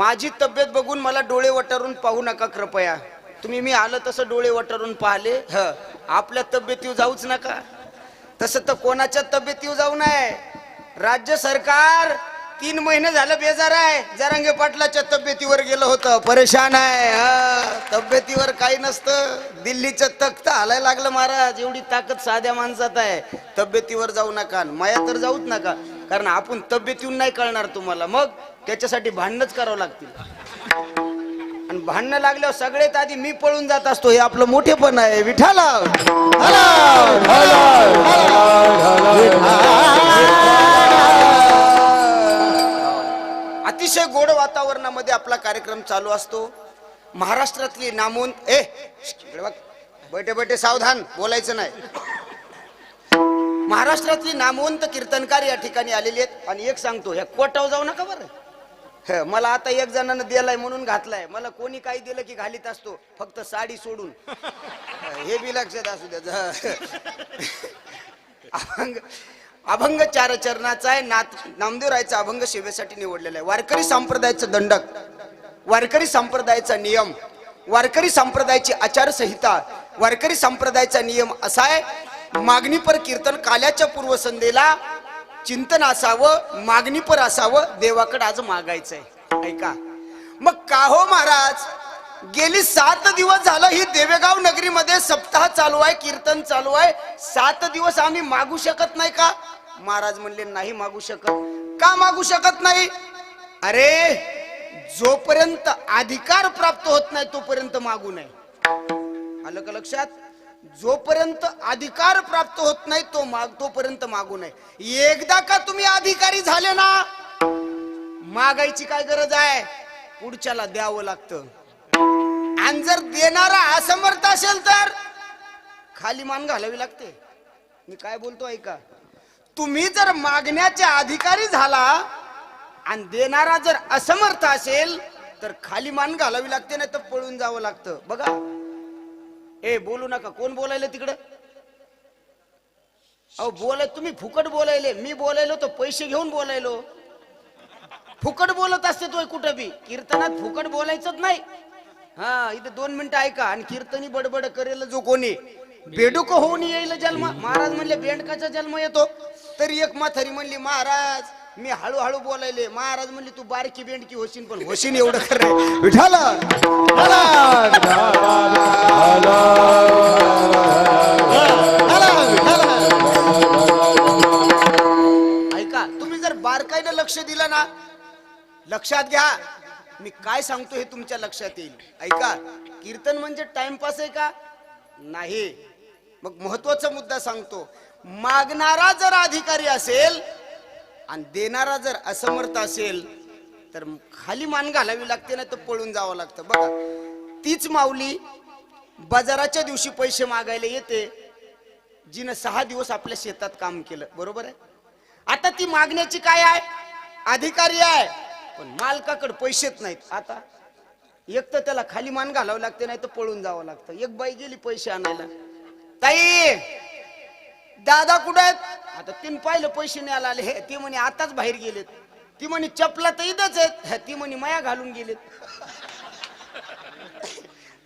माझी तब्येत बघून मला डोळे वटारून पाहू नका कृपया. तुम्ही मी आलं तसं डोळे वटारून पाहिले. ह. आपल्या तब्येतीवर जाऊच नका. तसं तर कोणाच्या तब्येतीवर जाऊ नये. राज्य सरकार तीन महिने झालं बेजार आहे. जरांगे पाटलाच्या तब्येतीवर गेलं होतं. परेशान आहे. तब्येतीवर काही नसतं. दिल्लीचं तख्त हालायला लागलं महाराज. एवढी ताकद साध्या माणसात आहे. तब्येतीवर जाऊ नका. माया तर जाऊच नका. कारण आपण तब्येतीहून नाही कळणार तुम्हाला. मग त्याच्यासाठी भांडणच करावं लागतील. आणि भांडणं लागल्यावर सगळ्यात आधी मी पळून जात असतो. हे आपलं मोठेपण आहे. विठाला अतिशय गोड वातावरणामध्ये आपला कार्यक्रम चालू असतो. महाराष्ट्रातली नामून ए बघ. बैठे बैठे सावधान. बोलायचं नाही. महाराष्ट्रातली नामवंत कीर्तनकार या ठिकाणी आलेली आहेत. आणि एक सांगतो ह्या कोटाव जाऊ नका बरं. मला आता एक जणांना दिलाय म्हणून घातलाय. मला कोणी काही दिलं की घालीत असतो फक्त साडी सोडून. हे बी लक्षात असू द्या. अभंग अभंग चार चरणाचा आहे नाथ नामदेवरायचा अभंग सेवेसाठी निवडलेला आहे. वारकरी संप्रदायाचं दंडक वारकरी संप्रदायाचा नियम वारकरी संप्रदायाची आचारसंहिता वारकरी संप्रदायाचा नियम असा आहे मागणीपर कीर्तन काल्याच्या पूर्वसंध्येला चिंतन असावं मागणीपर असावं देवाकडे आज मागायचंय. ऐका. मग का हो महाराज? गेली सात दिवस झालं ही देवेगाव नगरीमध्ये सप्ताह चालू आहे कीर्तन चालू आहे. सात दिवस आम्ही मागू शकत नाही का? महाराज म्हणले नाही मागू शकत. का मागू शकत नाही? अरे जोपर्यंत अधिकार प्राप्त होत नाही तोपर्यंत मागू नये. आलं का लक्षात? जोपर्यंत अधिकार प्राप्त होत नाही तो माग तोपर्यंत मागू नये. एकदा का तुम्ही अधिकारी झाले ना मागायची काय गरज आहे? पुढच्याला द्यावं लागतं. आणि जर देणारा असमर्थ असेल तर खाली मान घालावी लागते. मी काय बोलतो ऐका. तुम्ही जर मागण्याचे अधिकारी झाला आणि देणारा जर असमर्थ असेल तर खाली मान घालावी लागते नाही तर पळून जावं लागतं. बघा. ए बोलू नका. कोण बोलायला तिकडं? अहो बोलाय तुम्ही फुकट बोलायले. मी बोलायलो तर पैसे घेऊन बोलायलो. फुकट बोलत असते तो कुठं बी. कीर्तनात फुकट बोलायचंच नाही. हा इथे दोन मिनिटं ऐका. आणि कीर्तनी बडबड करेल जो कोणी. बेडूक होऊन येईल जन्म. महाराज म्हणले बेंडकाचा जन्म येतो. तरी एक माथारी म्हणली महाराज मी हळूहळू बोलायले महाराज म्हणले तू बारकी बेंडकी होशीन पण होशीन एवढं खरं विठाला ऐका तुम्ही जर बारकाईनं लक्ष दिलं ना लक्षात घ्या मी काय सांगतो हे तुमच्या लक्षात येईल. ऐका कीर्तन म्हणजे टाइमपास आहे का? नाही. मग महत्त्वाचा मुद्दा सांगतो. मागणारा जर अधिकारी असेल आणि देणारा जर असमर्थ असेल तर खाली मान घालावी लागते ना तर पळून जावं लागतं. बघा तीच माऊली बाजाराच्या दिवशी पैसे मागायला येते जिनं सहा दिवस आपल्या शेतात काम केलं. बरोबर आहे? आता ती मागण्याची काय आहे? अधिकारी आहे. पण मालकाकडे पैसेच नाहीत. आता एक तर त्याला खाली मान घालावं लागते नाही तर पळून जावं लागतं. एक बाई गेली पैसे आणायला. ताई! दादा कुठे आहेत? आता तीन पाहिलं पैसे न्यायला आले. हे ती म्हणे आताच बाहेर गेलेत. ती म्हणे चपला तर इथंच आहेत. हे, ती म्हणे माया घालून गेलेत.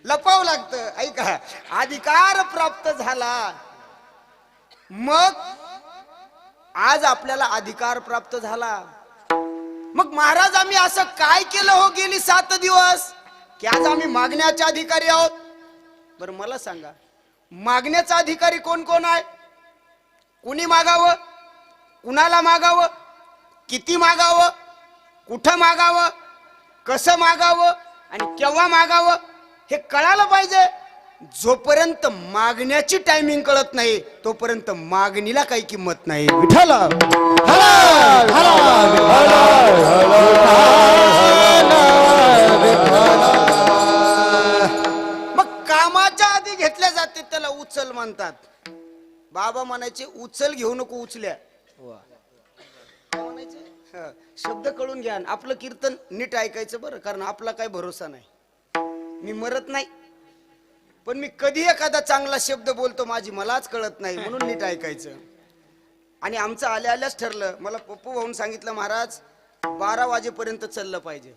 लपावं लागतं. ऐका अधिकार प्राप्त झाला. मग आज आपल्याला अधिकार प्राप्त झाला. मग महाराज आम्ही असं काय केलं हो गेली सात दिवस? की आज आम्ही मागण्याचे अधिकारी आहोत? बरं मला सांगा. मागण्याचा अधिकारी कोण कोण आहे? कुणी मागावं? कुणाला मागावं? किती मागावं? कुठं मागावं? कसं मागावं? आणि केव्हा मागावं? हे कळालं पाहिजे. जोपर्यंत मागण्याची टायमिंग कळत नाही तोपर्यंत मागणीला काही किंमत नाही. विठाल मग कामाच्या आधी घेतल्या जाते त्याला उचल म्हणतात. बाबा म्हणायचे उचल घेऊ नको उचल्या. म्हणायचे? शब्द कळून घ्या आपलं कीर्तन नीट ऐकायचं बरं कारण आपला काय भरोसा नाही. मी मरत नाही पण मी कधी एखादा चांगला शब्द बोलतो माझी मलाच कळत नाही म्हणून नीट ऐकायचं. आणि आमचं आल्या आल्याच ठरलं मला पप्पू भाऊन सांगितलं महाराज बारा वाजेपर्यंत चाललं पाहिजे.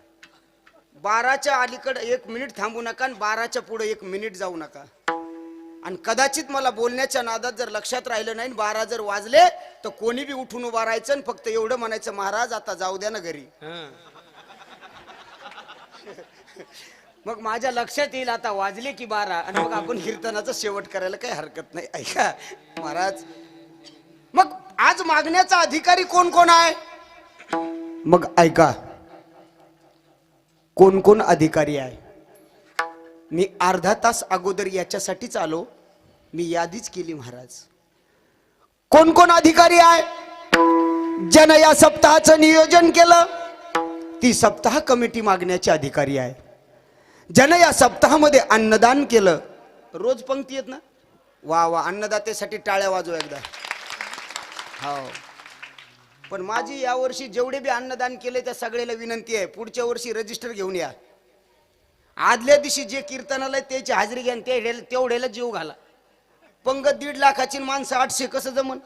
बाराच्या अलीकडे एक मिनिट थांबू नका आणि बाराच्या पुढे एक मिनिट जाऊ नका. आणि कदाचित मला बोलण्याच्या नादात जर लक्षात राहिलं नाही बारा जर वाजले तर कोणी बी उठून उभा राहायचं आणि फक्त एवढं म्हणायचं महाराज आता जाऊ द्या ना घरी. मग माझ्या लक्षात येईल आता वाजले की बारा आणि मग आपण कीर्तनाचा शेवट करायला काही हरकत नाही. ऐका महाराज. मग आज मागण्याचा अधिकारी कोण कोण आहे? मग ऐका. कोण कोण अधिकारी आहे? मी अर्धा तास अगोदर याच्यासाठीच आलो. मी यादीच केली महाराज. कोण कोण अधिकारी आहे? ज्यानं या सप्ताहाचं नियोजन केलं ती सप्ताह कमिटी मागण्याचे अधिकारी आहे. ज्यानं या सप्ताहामध्ये अन्नदान केलं रोज पंक्ती येत ना? वा वा अन्नदातेसाठी टाळ्या वाजव एकदा. हो. पण माझी यावर्षी जेवढे बी अन्नदान केले त्या सगळ्याला विनंती आहे पुढच्या वर्षी रजिस्टर घेऊन या. आदल्या दिवशी जे कीर्तनाला त्याची हाजरी घ्या ते तेवढ्याला जीव घाला. पंगत दीड लाखाची माणसं आठशे कसं जमन?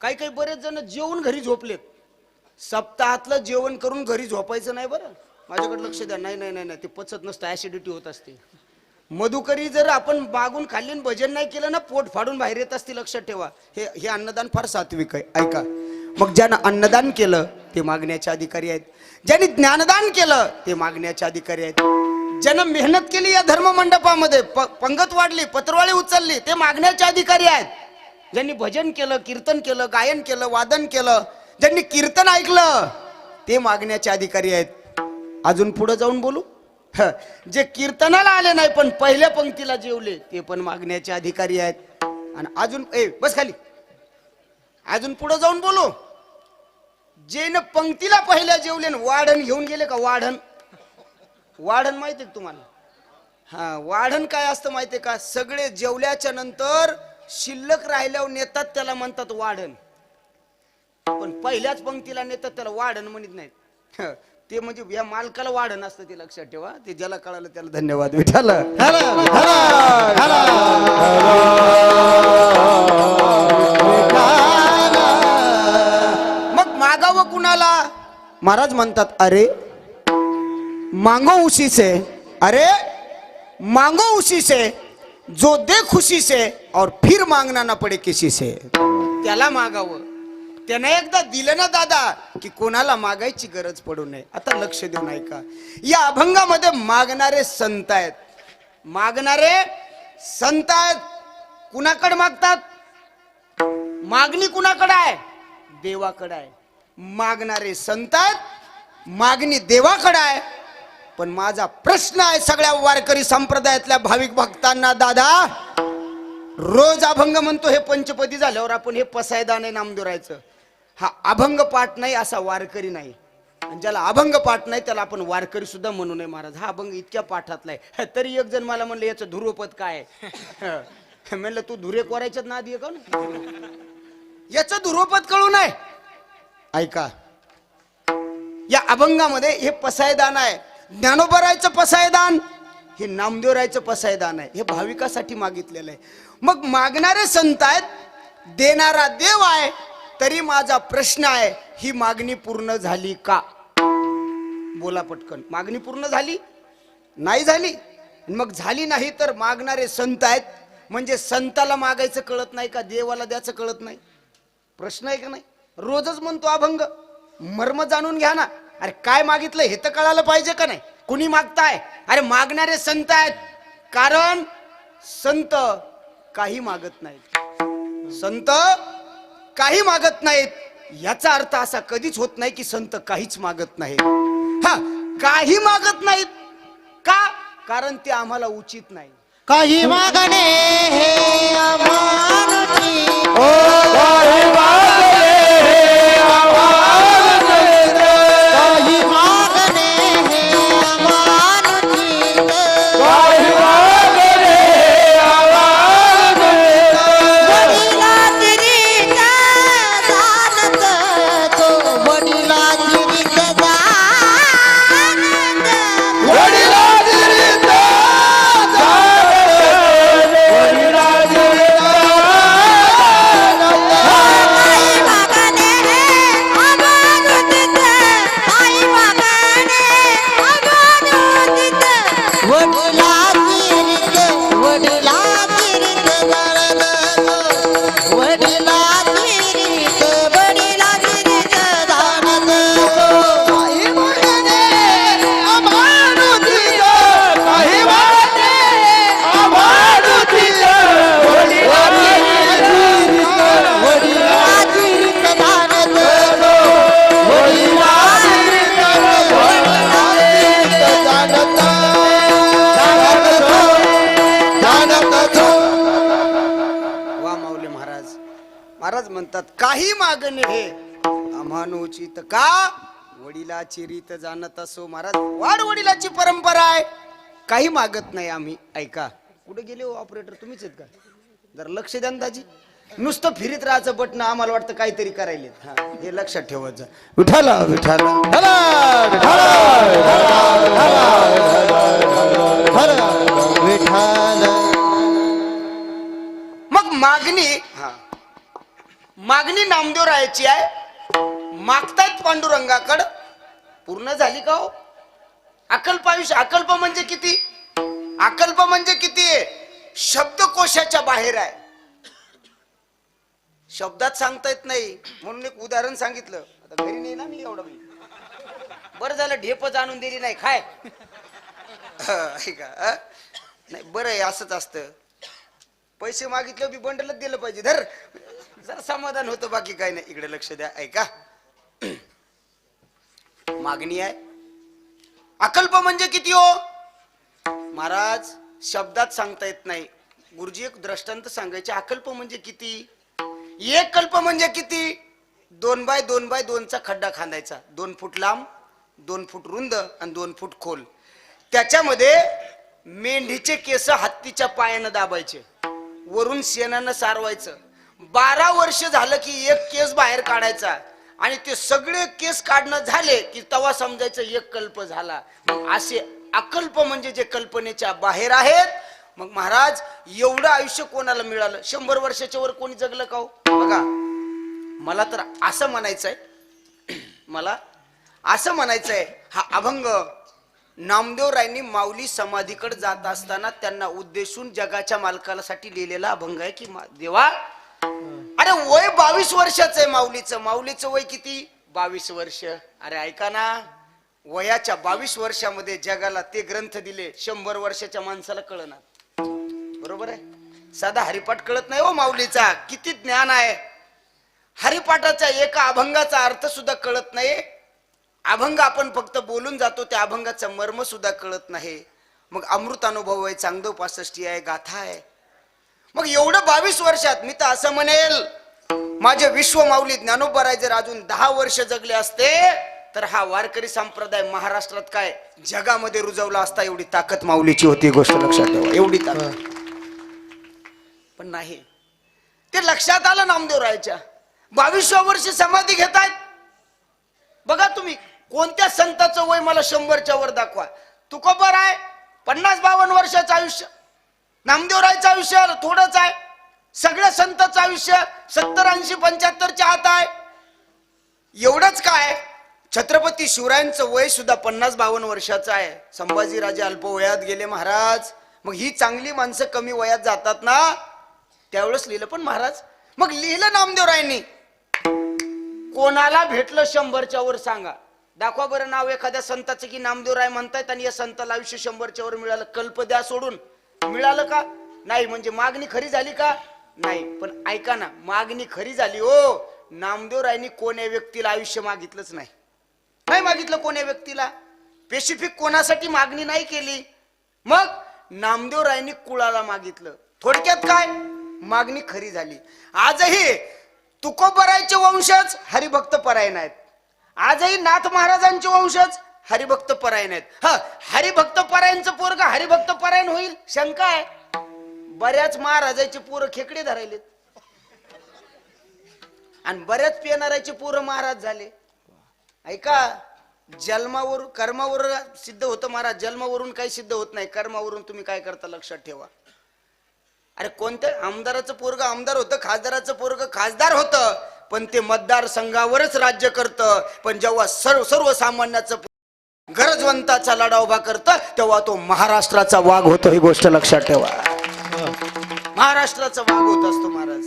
काही काही बरेच जण जेवून घरी झोपलेत. सप्ताहातलं जेवण करून घरी झोपायचं नाही बरं. माझ्याकडे लक्ष द्या. नाही नाही नाही नाही. ते पचत नसतं. ऍसिडिटी होत असते. मधुकरी जर आपण मागून खाल्ली आणि भजन नाही केलं ना पोट फाडून बाहेर येत असते लक्षात ठेवा. हे हे अन्नदान फार सात्विक आहे. ऐका. मग ज्यानं अन्नदान केलं ते मागण्याचे अधिकारी आहेत. ज्यांनी ज्ञानदान केलं ते मागण्याचे अधिकारी आहेत. ज्यानं मेहनत केली या धर्म मंडपामध्ये पंगत वाढली पत्रवाळी उचलली ते मागण्याचे अधिकारी आहेत. ज्यांनी भजन केलं कीर्तन केलं गायन केलं वादन केलं ज्यांनी कीर्तन ऐकलं ते मागण्याचे अधिकारी आहेत. अजून पुढे जाऊन बोलू? जे कीर्तनाला आले नाही पण पहिल्या पंक्तीला जेवले ते पण मागण्याचे अधिकारी आहेत. आणि अजून ए बस खाली. अजून पुढे जाऊन बोलू? जे पंक्तीला पहिल्या जेवले वाढण घेऊन गेले का वाढण वाढण माहिती तुम्हाला? हा वाढण काय असतं माहितीये का? सगळे जेवल्याच्या नंतर शिल्लक राहिल्यावर नेतात त्याला म्हणतात वाढण पण पहिल्याच पंक्तीला नेतात त्याला वाढण म्हणत नाहीत. ते म्हणजे या मालकाला वाढण असतं ते लक्षात ठेवा. ते ज्याला कळालं त्याला धन्यवाद विठाल कुणाला? महाराज म्हणतात अरे मांगो उसी से अरे मांगो उसी से जो दे खुशी से और फिर मागणं ना पडे किसी से त्याला मागावं. त्याने एकदा दिलं ना दादा की कोणाला मागायची गरज पडू नये. आता लक्ष देऊन ऐका. या अभंगामध्ये मागणारे संत आहेत. मागणारे संत आहेत. कुणाकडे मागतात? मागणी कुणाकडे आहे? देवाकडे आहे. मागणारे संत आहेत. मागणी देवाकडे आहे. पण माझा प्रश्न आहे सगळ्या वारकरी संप्रदायातल्या भाविक भक्तांना दादा रोज अभंग म्हणतो हे पंचपदी झाल्यावर आपण हे पसायदाने नामदुरायचं हा अभंग पाठ नाही असा वारकरी नाही. आणि ज्याला अभंग पाठ नाही त्याला आपण वारकरी सुद्धा म्हणू नये महाराज. हा अभंग इतक्या पाठातला आहे. तरी एक जण मला म्हणलं याचं ध्रुवपद काय आहे? म्हणलं तू धुरे कोरायच्यात ना. आधी का याचं ध्रुवपद कळू नये. ऐका. या अभंगामध्ये हे पसायदान आहे. ज्ञानोबरायचं पसायदान हे नामदेवरायचं पसायदान आहे. हे भाविकासाठी मागितलेलं आहे. मग मागणारे संत आहेत देणारा देव आहे तरी माझा प्रश्न आहे ही मागणी पूर्ण झाली का? बोला पटकन. मागणी पूर्ण झाली? नाही झाली? मग झाली नाही तर मागणारे संत आहेत म्हणजे संताला मागायचं कळत नाही का देवाला द्यायचं कळत नाही? प्रश्न आहे का नाही? रोजच म्हणतो अभंग. मर्म जाणून घ्या ना. अरे काय मागितलं हे तर कळालं पाहिजे का नाही? कुणी मागताय? अरे मागणारे संत आहेत. कारण संत काही मागत नाहीत. संत काही मागत नाहीत. याचा अर्थ असा कधीच होत नाही की संत काहीच मागत नाहीत. हा काही मागत नाहीत. का? कारण ते आम्हाला उचित नाही. काही मागणे हे काही मागणे हे. अमानुचित का? वडिलाची रीत जाणत असो महाराज. वाढ वडिलाची परंपरा आहे. काही मागत नाही आम्ही. ऐका. कुठे गेले हो ऑपरेटर तुम्हीच आहेत का? जर लक्ष द्या ना दाजी. नुसतं फिरीत राहायचं बटन आम्हाला वाटतं काहीतरी करायले हा हे लक्षात ठेवत जा विठाला विठाला विठाल मग मागणी हा. मागणी नामदेव राहायची आहे. मागतायत पांडुरंगाकड. पूर्ण झाली का हो? अकल्प आयुष्य अकल्प म्हणजे किती? अकल्प म्हणजे किती आहे? शब्दकोशाच्या बाहेर आहे. शब्दात सांगता येत नाही. म्हणून एक उदाहरण सांगितलं. आता घरी नाही ना मी एवढं मी. बरं झालं ढेपच आणून दिली नाही. काय ऐका नाही बरं आहे असंच असतं. पैसे मागितले बी बंडलच दिलं पाहिजे. धर. जरा समाधान होतं बाकी काय नाही. इकडे लक्ष द्या ऐका. मागणी आहे. अकल्प म्हणजे किती हो? महाराज शब्दात सांगता येत नाही. गुरुजी एक दृष्टांत सांगायचे अकल्प म्हणजे किती? एक कल्प म्हणजे किती? दोन बाय दोन बाय दोनचा खड्डा खांदायचा. दोन फूट लांब दोन फूट रुंद आणि दोन फूट खोल. त्याच्यामध्ये मेंढीचे केस हत्तीच्या पायानं दाबायचे. वरून शेणानं सारवायचं. बारा वर्ष झालं की एक केस बाहेर काढायचा. आणि ते सगळे केस काढणं झाले की तवा समजायचं एक कल्प झाला. मग असे अकल्प म्हणजे जे कल्पनेच्या बाहेर आहेत. मग महाराज एवढं आयुष्य कोणाला मिळालं? शंभर वर्षाच्या वर कोणी जगलं का हो? बघा मला तर असं म्हणायचंय मला असं म्हणायचंय हा अभंग नामदेव रायनी माऊली समाधीकडे जात असताना त्यांना उद्देशून जगाच्या मालकासाठी लिहिलेला अभंग आहे की देवा अरे वय बावीस वर्षाचं आहे माऊलीचं. माऊलीचं वय किती? बावीस वर्ष. अरे ऐका ना वयाच्या बावीस वर्षामध्ये जगाला ते ग्रंथ दिले शंभर वर्षाच्या माणसाला कळणार बरोबर आहे? साधा हरिपाठ कळत नाही हो माऊलीचा. किती ज्ञान आहे. हरिपाठाचा एका अभंगाचा अर्थ सुद्धा कळत नाही. अभंग आपण फक्त बोलून जातो त्या अभंगाचा मर्म सुद्धा कळत नाही. मग अमृत अनुभव आहे चांगदो पासष्टी आहे गाथा आहे. मग एवढं बावीस वर्षात मी तर असं म्हणेल माझे विश्व माऊली ज्ञानोबराय जर अजून दहा वर्ष जगले असते तर हा वारकरी संप्रदाय महाराष्ट्रात काय जगामध्ये रुजवला असता एवढी ताकद माऊलीची होती गोष्ट लक्षात ठेवा एवढी ताकद. पण नाही ते लक्षात आलं नामदेव रायच्या बावीसव्या वर्षी समाधी घेतायत. बघा तुम्ही कोणत्या संताचं वय मला शंभरच्या वर दाखवा. तुकोबर आहे पन्नास बावन्न वर्षाचं आयुष्य. नामदेवरायचं आयुष्य थोडंच आहे. सगळ्या संतचं आयुष्य सत्तर ऐंशी पंच्याहत्तरच्या आत आहे. एवढंच काय छत्रपती शिवरायांचं वय सुद्धा पन्नास बावन्न वर्षाचं आहे. संभाजीराजे अल्प वयात गेले महाराज. मग ही चांगली माणसं कमी वयात जातात ना? त्यावेळेस लिहिलं पण महाराज. मग लिहिलं नामदेवरायांनी कोणाला भेटलं शंभरच्या वर सांगा. दाखवा बरं नाव एखाद्या संताचं की नामदेवराय म्हणतायत आणि या संताला आयुष्य शंभरच्या वर मिळालं. कल्प द्या सोडून. मिळालं का? नाही म्हणजे मागणी खरी झाली का? नाही पण ऐका ना मागणी खरी झाली हो. नामदेवरायनी कोण्या व्यक्तीला आयुष्य मागितलंच नाही? नाही मागितलं कोण्या व्यक्तीला? स्पेसिफिक कोणासाठी मागणी नाही केली? मग नामदेव रायनी कुळाला मागितलं. थोडक्यात काय? मागणी खरी झाली. आजही तुकोबरायचे वंशज हरिभक्त परायण आहेत. आजही नाथ महाराजांचे वंशज हरिभक्त परायण आहेत. हा हरिभक्त परायणचं पोरग हरिभक्त परायण होईल? शंका आहे. बऱ्याच महाराजाचे पोरं खेकडे धरायलेत. आणि बऱ्याच पेनाराचे पोरं महाराज झाले. ऐका जन्मावर कर्मावर सिद्ध होतं महाराज. जन्मावरून काही सिद्ध होत नाही. कर्मावरून तुम्ही काय करता लक्षात ठेवा. अरे कोणत्या आमदाराचं पोरग आमदार होतं खासदाराचं पोरग खासदार होतं. पण ते मतदार संघावरच राज्य करतं. पण जेव्हा सर्व सर्वसामान्याचं गरजवंताचा लढा उभा करतं तेव्हा तो महाराष्ट्राचा वाघ होतो ही गोष्ट लक्षात ठेवा. महाराष्ट्राचा वाघ होत असतो महाराज.